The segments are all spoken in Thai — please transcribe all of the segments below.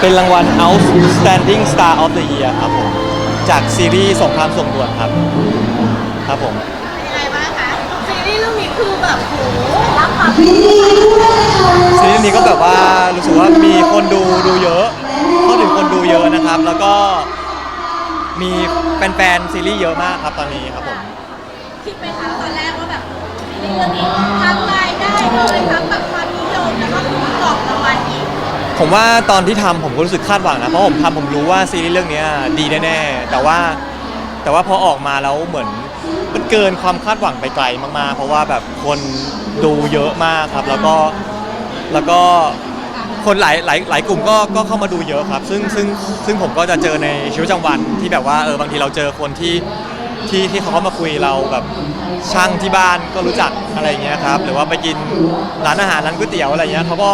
เป็นรางวัล Outstanding Star of the Year ครับผมจากซีรีส์สงครามส่งด่วนครับ ครับผมเป็นยังไงบ้างคะซีรีส์เรื่องนี้คือแบบโหรับความซีรีส์นี้ก็แบบว่ารู้สึกว่ามีคนดูดูเยอะเข้าถึงคนดูเยอะนะครับ แล้วก็มีแฟนๆซีรีส์เยอะมากครับตอนนี้ครับผม คิดไหมคะตอนแรกว่าแบบซีรีส์เรื่องนี้ทั้งรายได้เลยทั้งแบบความนิยมแล้วก็คือกล่องรางวัลอีก ผมว่าตอนที่ทำผมก็รู้สึกคาดหวังนะเพราะผมทำผมรู้ว่าซีรีส์เรื่องเนี้ยดีแน่ๆแต่ว่าแต่ว่าพอออกมาแล้วเหมือนมันเกินความคาดหวังไปไกลมากๆ เพราะว่าแบบคนดูเยอะมากครับ แล้วก็แล้วก็คนหลายหลายหลายกลุ่มก็ก็เข้ามาดูเยอะครับ ซึ่งซึ่งซึ่งผมก็จะเจอในชีวิตประจำวันที่แบบว่าเออบางทีเราเจอคนที่ที่ที่เขาเข้ามาคุยเราแบบช่างที่บ้านก็รู้จักอะไรอย่างเงี้ยครับ หรือว่าไปกินร้านอาหารร้านก๋วยเตี๋ยวอะไรเงี้ยเขาก็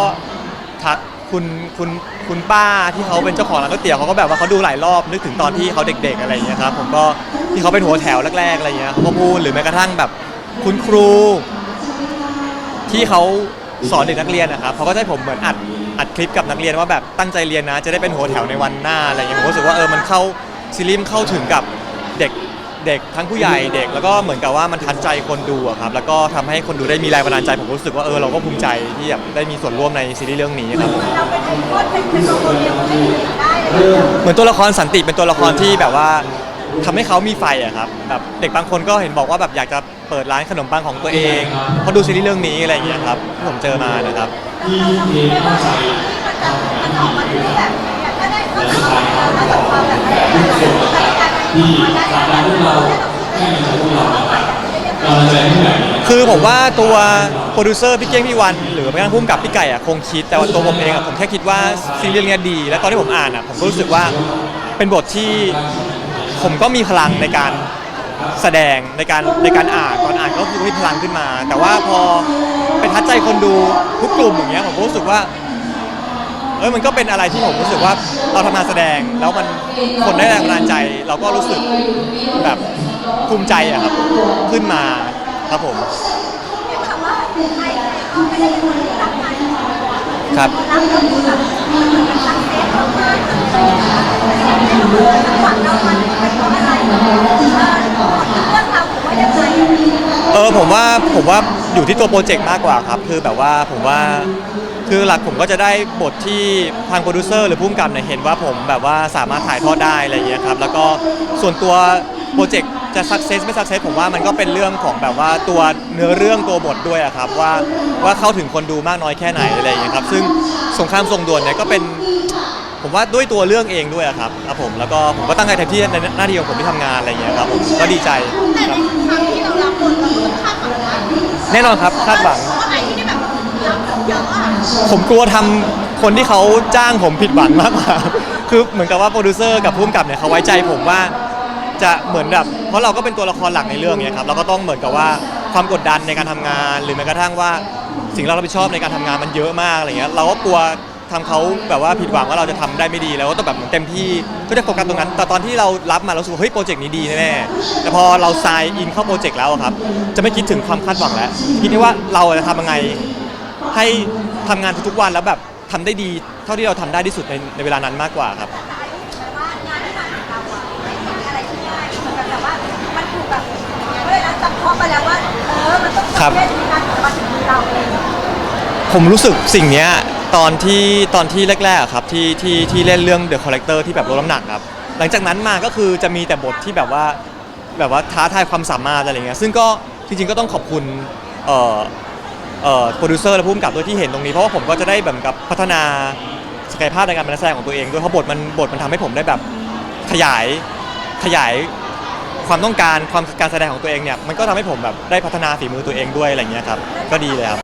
ทัก คุณคุณคุณป้าที่เขาเป็นเจ้าของร้านก๋วยเตี๋ยวเขาก็แบบว่าเขาดูหลายรอบนึกถึงตอนที่เขาเด็ก ๆ อะไรอย่างเงี้ยครับผมก็ที่เขาเป็นหัวแถวแรกๆอะไรอย่างเงี้ยเขาก็พูดหรือแม้กระทั่งแบบคุณครู ที่เขาสอนเด็กนักเรียนนะครับเขาก็จะให้ผมเหมือนอัดอัดคลิปกับนักเรียนว่าแบบตั้งใจเรียนนะ จะได้เป็นหัวแถวในวันหน้าอะไรอย่างเงี้ยผมรู้สึกว่าเออมันเข้าซีรีส์มันเข้าถึงกับเด็ก เด็กทั้งผู้ใหญ่เด็กแล้วก็เหมือนกับว่ามันทัดใจคนดูอะครับแล้วก็ทำให้คนดูได้มีแรงบันดาลใจผมรู้สึกว่าเออเราก็ภูมิใจที่แบบได้มีส่วนร่วมในซีรีส์เรื่องนี้ครับผมเราเป็นคนพูดเป็นเป็นตัวเดียวไม่ได้เลยเหมือนตัวละครสันติเป็นตัวละครที่แบบว่าทำให้เขามีไฟอะครับแบบเด็กบางคนก็เห็นบอกว่าแบบอยากจะเปิดร้านขนมปังของตัวเองเพราะดูซีรีส์เรื่องนี้อะไรอย่างเงี้ยครับที่ผมเจอมานะครับ ที่เทเข้าใจมันจะมันออกมาที่แบบอยากจะได้ก็ต้องเอามาจากความแบบอะไร ที่ผลักดันพวกเราให้มันพวกเรากำลังใจให้ใหญ่คือผมว่าตัวโปรดิวเซอร์พี่เก้งพี่วัน หรือแม้กระทั่งพุ่มกับพี่ไก่อะคงคิด แต่ว่าตัวผมเองอะผมแค่คิดว่าซีรีส์เรื่องเนี้ยดี แล้วตอนที่ผมอ่านอะผมก็รู้สึกว่าเป็นบทที่ผมก็มีพลังในการแสดงในการในการอ่านตอนอ่านก็คือมีพลังขึ้นมา แต่ว่าพอไปทัดใจคนดูทุกกลุ่มอย่างเงี้ยผมก็รู้สึกว่า เอ้ยมันก็เป็นอะไรที่ผมรู้สึกว่าเราทำงานแสดงแล้วมันคนได้แรงบันดาลใจ เราก็รู้สึกแบบภูมิใจอะครับขึ้นมาครับผมคำว่าไทยก็ไม่ได้เป็นคนที่รับงานครับรับแล้วแบบมันสักเซสมากๆหวังเรามันเป็นเพราะอะไรเรื่องเราถือว่ายังไงเออผมว่าผมว่าอยู่ที่ตัวโปรเจกต์มากกว่าครับ คือแบบว่าผมว่า คือหลักผมก็จะได้บทที่ทางโปรดิวเซอร์หรือผู้กำกับเนี่ยเห็นว่าผมแบบว่าสามารถถ่ายทอดได้อะไรอย่างเงี้ยครับแล้วก็ส่วนตัวโปรเจกต์จะสักเซสไม่สักเซสผมว่ามันก็เป็นเรื่องของแบบว่าตัวเนื้อเรื่องตัวบทด้วยอะครับว่าว่าเข้าถึงคนดูมากน้อยแค่ไหนอะไรอย่างเงี้ยครับซึ่งสงครามทรงด่วนเนี่ยก็เป็น ผมว่าด้วยตัวเรื่องเองด้วยอะครับครับผมแล้วก็ผมก็ตั้งใจเต็มที่ในหน้าที่ของผมที่ทำงานอะไรอย่างเงี้ยครับผมก็ดีใจแต่คในรับครั้งที่เรารับบทเราก็คาดหวังว่าแน่นอนครับคาดหวัง ผมกลัวทำคนที่เขาจ้างผมผิดหวังมากกว่า คือเหมือนกับว่าโปรดิวเซอร์กับผู้กำกับเนี่ยเขาไว้ใจผมว่าจะเหมือนแบบเพราะเราก็เป็นตัวละครหลักในเรื่องเนี่ยครับเราก็ต้องเหมือนกับว่าความกดดันในการทำงาน หรือแม้กระทั่งว่าสิ่งที่เรารับผิดชอบในการทำงานมันเยอะมากอะไรเงี้ยเราก็กลัวทำเขาแบบว่าผิดหวังว่าเราจะทำได้ไม่ดีแล้วก็ต้องแบบเหมือนเต็มที่ก็จะโฟกัสตรงนั้น แต่ตอนที่เรารับมาเราสึกว่าเฮ้ยโปรเจกต์นี้ดีแน่ๆแต่พอเราทรายอินเข้าโปรเจกต์แล้วอะครับจะไม่คิดถึงความคาดหวังแล้วคิดที่ว่าเราจะทำยังไง ให้ทำงานทุกๆวันแล้วแบบทำได้ดี เท่าที่เราทำได้ที่สุดในในเวลานั้นมากกว่าครับ แต่ว่างานที่ผ่านของเราอะไม่ใช่อะไรที่ง่ายเหมือนกับแบบว่ามันถูกแบบเวลาจับพอไปแล้วว่า เออ มันต้องครับ เล่นการมาถึงมือเราเองผมรู้สึกสิ่งเนี้ยตอนที่ตอนที่แรกๆอะครับที่ที่ที่เล่นเรื่อง The Collector ที่แบบลดน้ำหนักครับ หลังจากนั้นมาก็คือจะมีแต่บทที่แบบว่าแบบว่าท้าทายความสามารถอะไรเงี้ยซึ่งก็จริงๆก็ต้องขอบคุณเอ่อเอ่อ โปรดิวเซอร์และผู้กำกับด้วยที่เห็นตรงนี้เพราะว่าผมก็จะได้แบบกับพัฒนาศักยภาพในการเป็นนักแสดงของตัวเองด้วยเพราะบทมันบทมันทำให้ผมได้แบบขยายขยายความต้องการความการแสดงของตัวเองเนี่ยมันก็ทำให้ผมแบบได้พัฒนาฝีมือตัวเองด้วยอะไรเงี้ยครับก็ดีเลยครับ